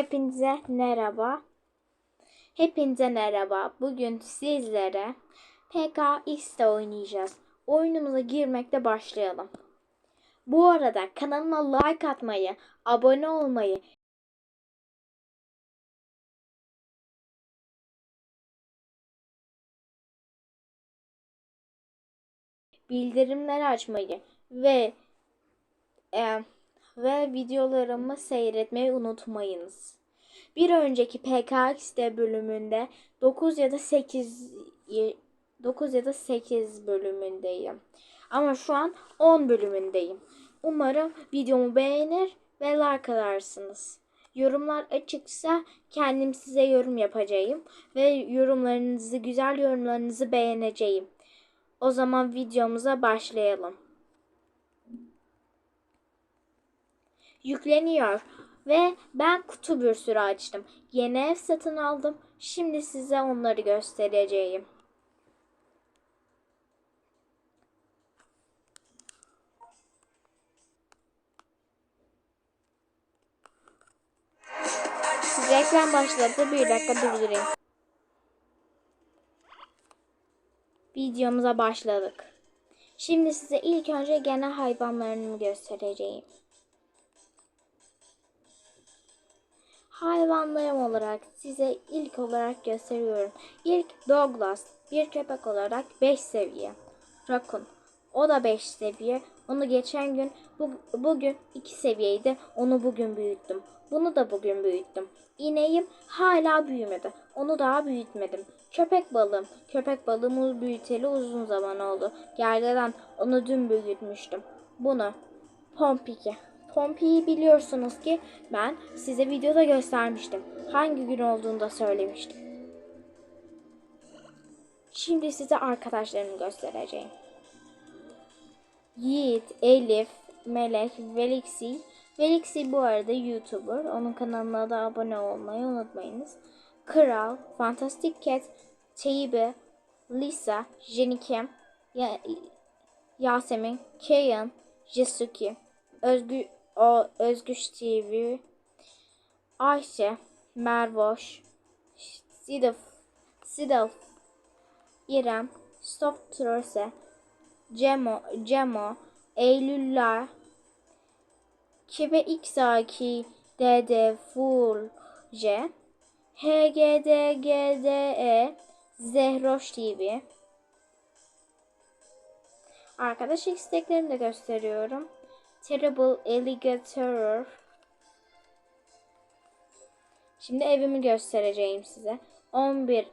Hepinize merhaba. Hepinize merhaba. Bugün sizlere PKX'de oynayacağız. Oyunumuza girmekte başlayalım. Bu arada kanalıma like atmayı, abone olmayı, bildirimleri açmayı ve e, ve videolarımı seyretmeyi unutmayınız. Bir önceki PKX'de bölümünde 9 ya da 8 9 ya da 8 bölümündeyim. Ama şu an 10 bölümündeyim. Umarım videomu beğenir ve like atarsınız. Yorumlar açıksa kendim size yorum yapacağım ve yorumlarınızı, güzel yorumlarınızı beğeneceğim. O zaman videomuza başlayalım. Yükleniyor ve ben kutu bir sürü açtım. Yeni ev satın aldım. Şimdi size onları göstereceğim. Reklam başladı. Bir dakika durdurayım. Videomuza başladık. Şimdi size ilk önce genel hayvanlarını göstereceğim. Hayvanlarım olarak size ilk olarak gösteriyorum. İlk Douglas bir köpek olarak 5 seviye. Raccoon o da 5 seviye. Onu geçen gün bu, bugün 2 seviyeydi. Onu bugün büyüttüm. Bunu da bugün büyüttüm. İneğim hala büyümedi. Onu daha büyütmedim. Köpek balığım. Köpek balığımı büyüteli uzun zaman oldu. Gergedan onu dün büyütmüştüm. Bunu Pompiki. Pompi'yi biliyorsunuz ki ben size videoda göstermiştim. Hangi gün olduğunu da söylemiştim. Şimdi size arkadaşlarımı göstereceğim. Yiğit, Elif, Melek, Velixi. Velixi bu arada YouTuber. Onun kanalına da abone olmayı unutmayınız. Kral, Fantastic Cat, Teybe, Lisa, Jenike, ya Yasemin, Kayan, Jesuki, Özgü, o, Özgüç TV, Ayşe, Mervoş, Sidif, Sidif, İrem, Stop Trose, Cemo, Cemo, Eylüller, Kibe Xaki, Dede, Full, J, HGDGDE, Zehroş TV. Arkadaş isteklerimi de gösteriyorum. Terrible Alligator. Şimdi evimi göstereceğim size. 11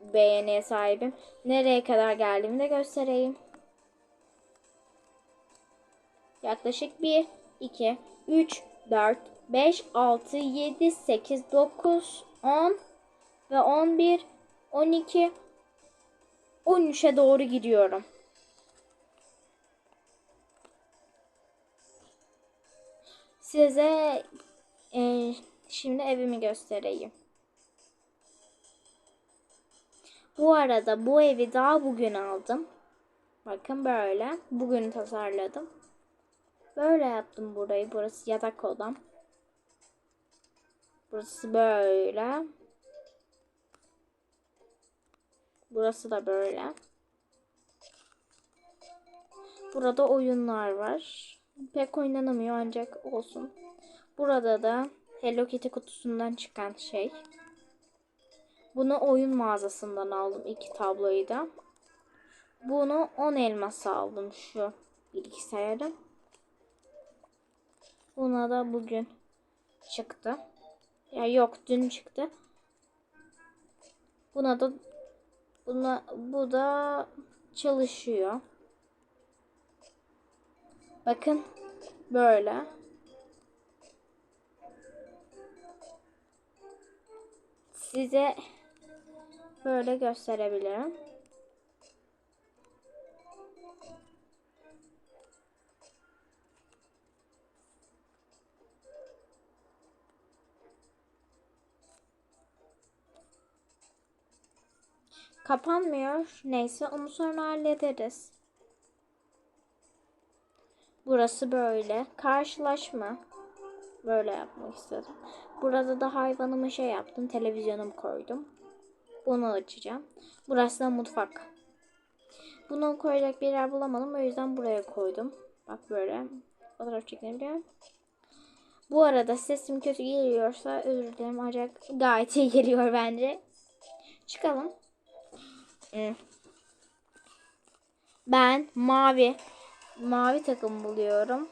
beğeniye sahibim. Nereye kadar geldiğimi de göstereyim. Yaklaşık 1, 2, 3, 4, 5, 6, 7, 8, 9, 10 ve 11, 12, 13'e doğru gidiyorum. Size e, şimdi evimi göstereyim. Bu arada bu evi daha bugün aldım. Bakın böyle. Bugün tasarladım. Böyle yaptım burayı. Burası yatak odam. Burası böyle. Burası da böyle. Burada oyunlar var. Pek oynanamıyor ancak olsun. Burada da Hello Kitty kutusundan çıkan şey. Bunu oyun mağazasından aldım iki tabloyu da. Bunu 10 elmas aldım şu bilgisayarı. Buna da bugün çıktı. Ya yok dün çıktı. Buna da buna bu da çalışıyor. Bakın böyle. Size böyle gösterebilirim. Kapanmıyor. Neyse onu sonra hallederiz. Burası böyle. Karşılaşma. Böyle yapmak istedim. Burada da hayvanımı şey yaptım. Televizyonumu koydum. Bunu açacağım. Burası da mutfak. Bunu koyacak bir yer bulamadım. O yüzden buraya koydum. Bak böyle. Fotoğraf çekebiliyorum. Bu arada sesim kötü geliyorsa özür dilerim. Ancak gayet iyi geliyor bence. Çıkalım. Ben mavi mavi takım buluyorum.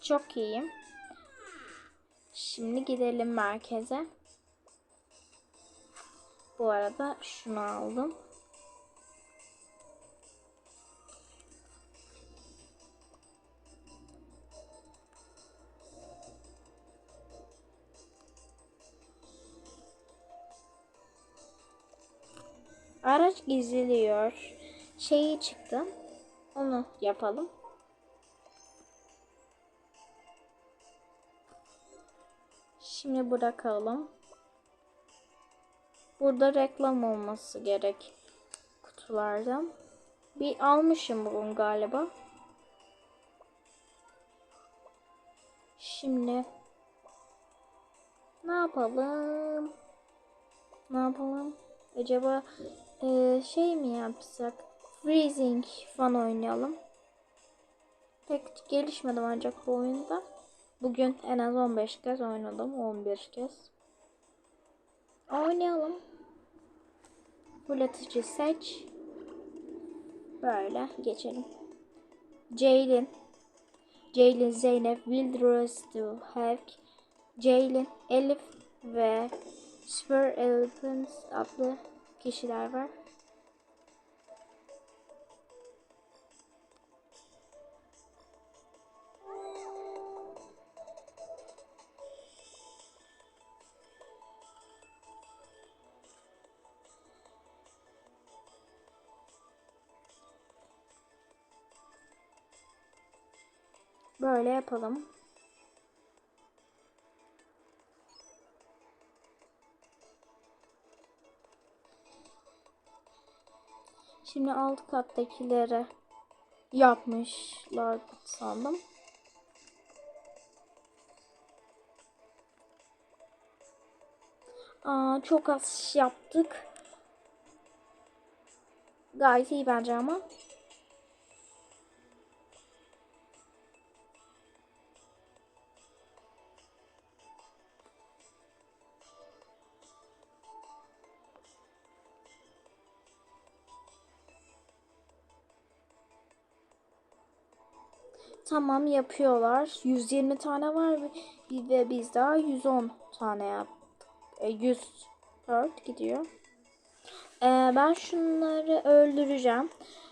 Çok iyiyim. Şimdi gidelim merkeze. Bu arada şunu aldım. Araç gizliliyor. Şeyi çıktı. Onu yapalım. Şimdi bırakalım. Burada reklam olması gerek kutulardan. Bir almışım bunu galiba. Şimdi ne yapalım? Ne yapalım? Acaba e, şey mi yapsak? Freezing falan oynayalım. Pek gelişmedim ancak bu oyunda. Bugün en az 15 kez oynadım. 11 kez. Oynayalım. Fırlatıcı seç. Böyle geçelim. Ceylin. Ceylin, Zeynep, Wildrose, Havk, Ceylin, Elif ve Super Elephants adlı kişiler var. Böyle yapalım. Şimdi alt kattakilere yapmışlar sandım. Aa, çok az yaptık. Gayet iyi bence ama. Tamam yapıyorlar. 120 tane var ve biz daha 110 tane yaptık. E, 104 gidiyor. E, ben şunları öldüreceğim.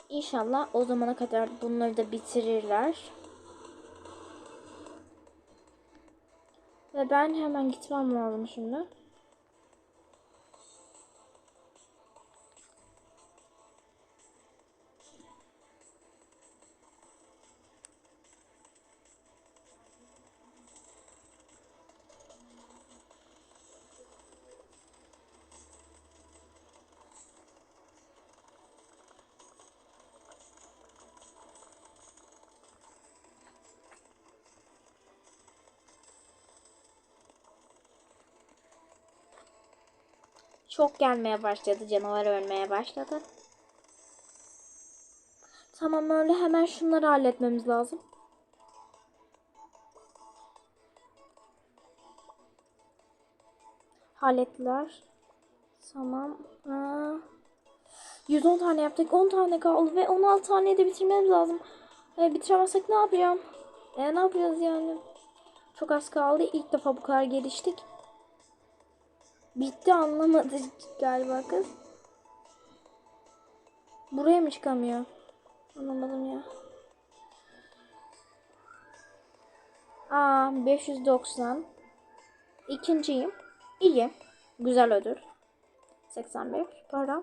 İnşallah o zamana kadar bunları da bitirirler. Ve ben hemen gitmem lazım şimdi. Çok gelmeye başladı. Canavar ölmeye başladı. Tamam öyle hemen şunları halletmemiz lazım. Hallettiler. Tamam. Aa, 110 tane yaptık. 10 tane kaldı ve 16 tane de bitirmemiz lazım. E, bitiremezsek ne yapacağım? E, ne yapacağız yani? Çok az kaldı. İlk defa bu kadar geliştik. Bitti anlamadı galiba kız. Buraya mı çıkamıyor? Anlamadım ya. Aa 590. İkinciyim. İyi. Güzel ödül. 81. Para.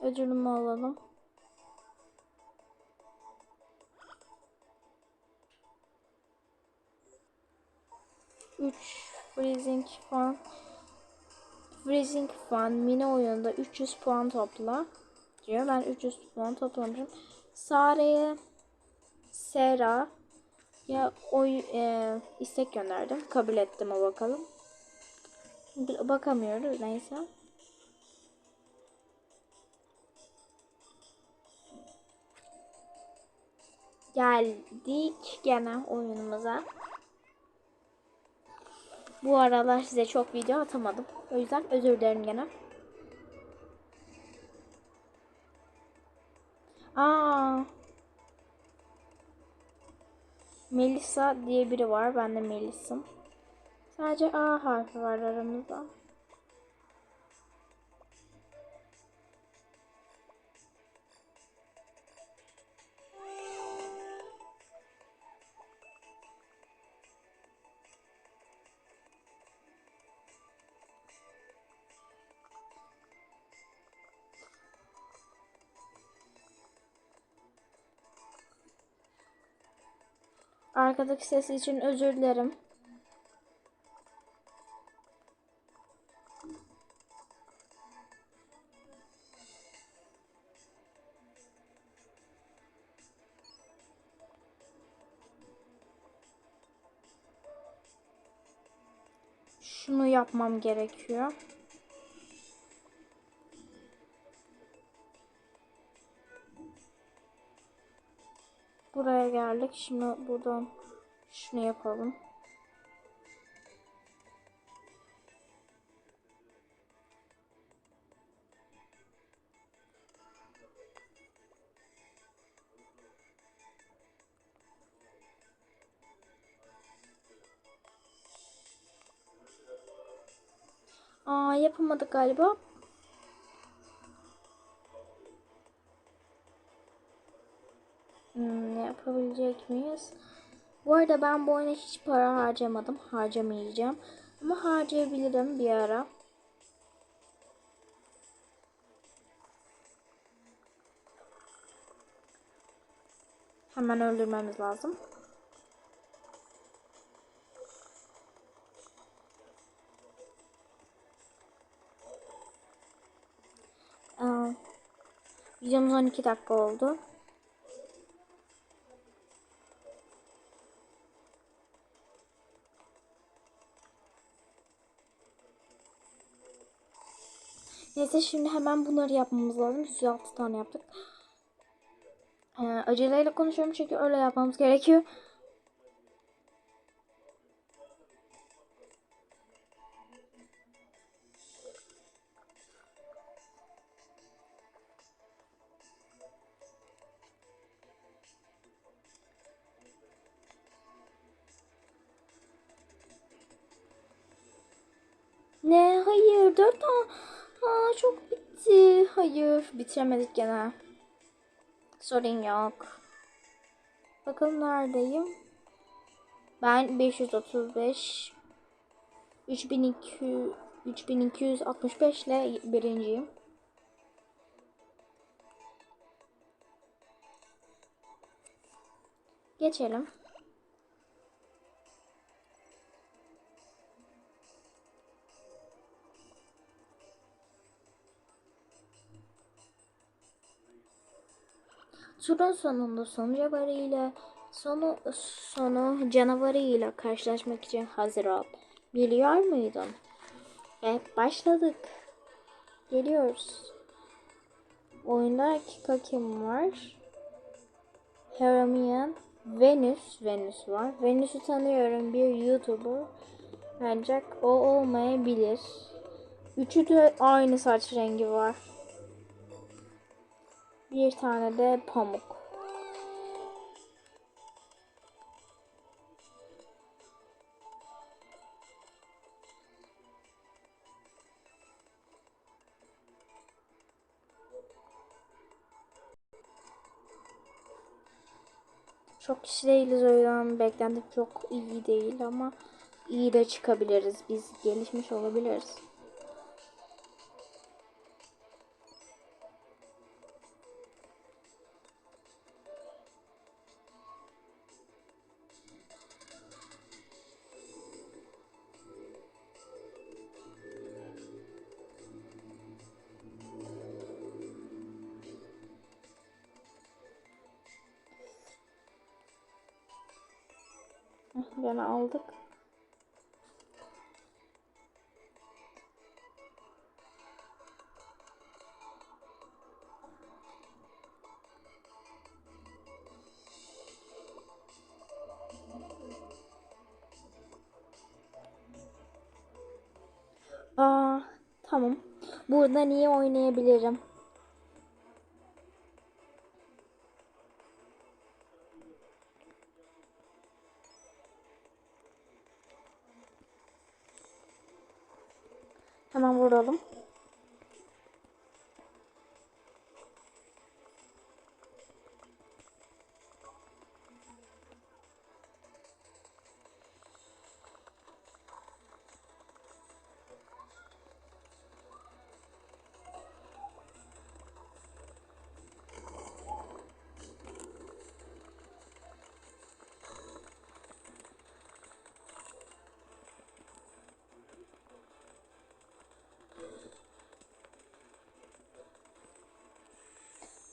Ödülümü alalım. Üç Freezing Fun Freezing Fun mini oyunda 300 puan topla diyor. Ben 300 puan toplamışım. Sare'ye Sera ya oy e, istek gönderdim. Kabul ettim mi bakalım. Bakamıyoruz neyse. Geldik gene oyunumuza. Bu aralar size çok video atamadım. O yüzden özür dilerim gene. Aa. Melisa diye biri var. Ben de Melis'im. Sadece A harfi var aramızda. Arkadaki ses için özür dilerim. Şunu yapmam gerekiyor. Buraya geldik. Şimdi buradan şunu yapalım. Aa yapamadık galiba. Miyiz? Bu arada ben bu oyuna hiç para harcamadım. Harcamayacağım. Ama harcayabilirim bir ara. Hemen öldürmemiz lazım. Videomuz 12 dakika oldu. Neyse şimdi hemen bunları yapmamız lazım. 106 tane yaptık. Ee, aceleyle konuşuyorum çünkü öyle yapmamız gerekiyor. Ne? Hayır. Dört tane. Aa, çok bitti. Hayır. Bitiremedik gene. Sorun yok. Bakalım neredeyim? Ben 535 3200 3265 ile birinciyim. Geçelim. Turun sonunda son canavarıyla sonu sonu canavarıyla karşılaşmak için hazır ol. Biliyor muydun? Ve başladık. Geliyoruz. Oyunda Kika kim var? Heramione, Venüs, Venüs var. Venüs'ü tanıyorum bir YouTuber. Ancak o olmayabilir. Üçü de aynı saç rengi var. Bir tane de pamuk. Çok kişi değiliz o yüzden beklentim çok iyi değil ama iyi de çıkabiliriz. Biz gelişmiş olabiliriz. Gene aldık. Aa, tamam. Burada niye oynayabilirim?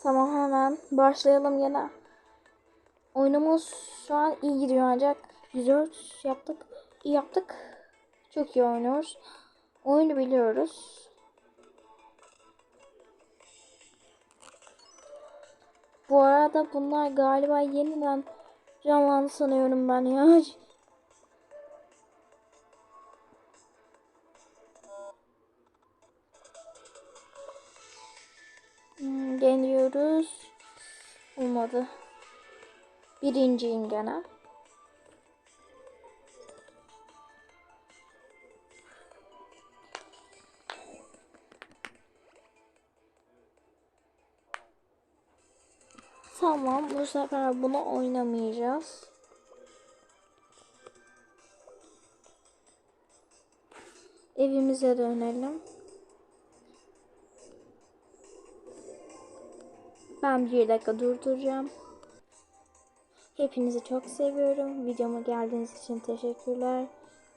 Tamam hemen başlayalım yine. Oyunumuz şu an iyi gidiyor ancak 104 yaptık. İyi yaptık. Çok iyi oynuyoruz. Oyunu biliyoruz. Bu arada bunlar galiba yeniden canlandı sanıyorum ben ya. Birinciyim gene. Tamam bu sefer bunu oynamayacağız. Evimize dönelim. Ben bir dakika durduracağım. Hepinizi çok seviyorum. Videoma geldiğiniz için teşekkürler.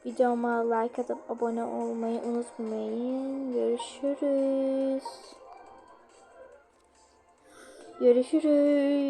Videoma like atıp abone olmayı unutmayın. Görüşürüz. Görüşürüz.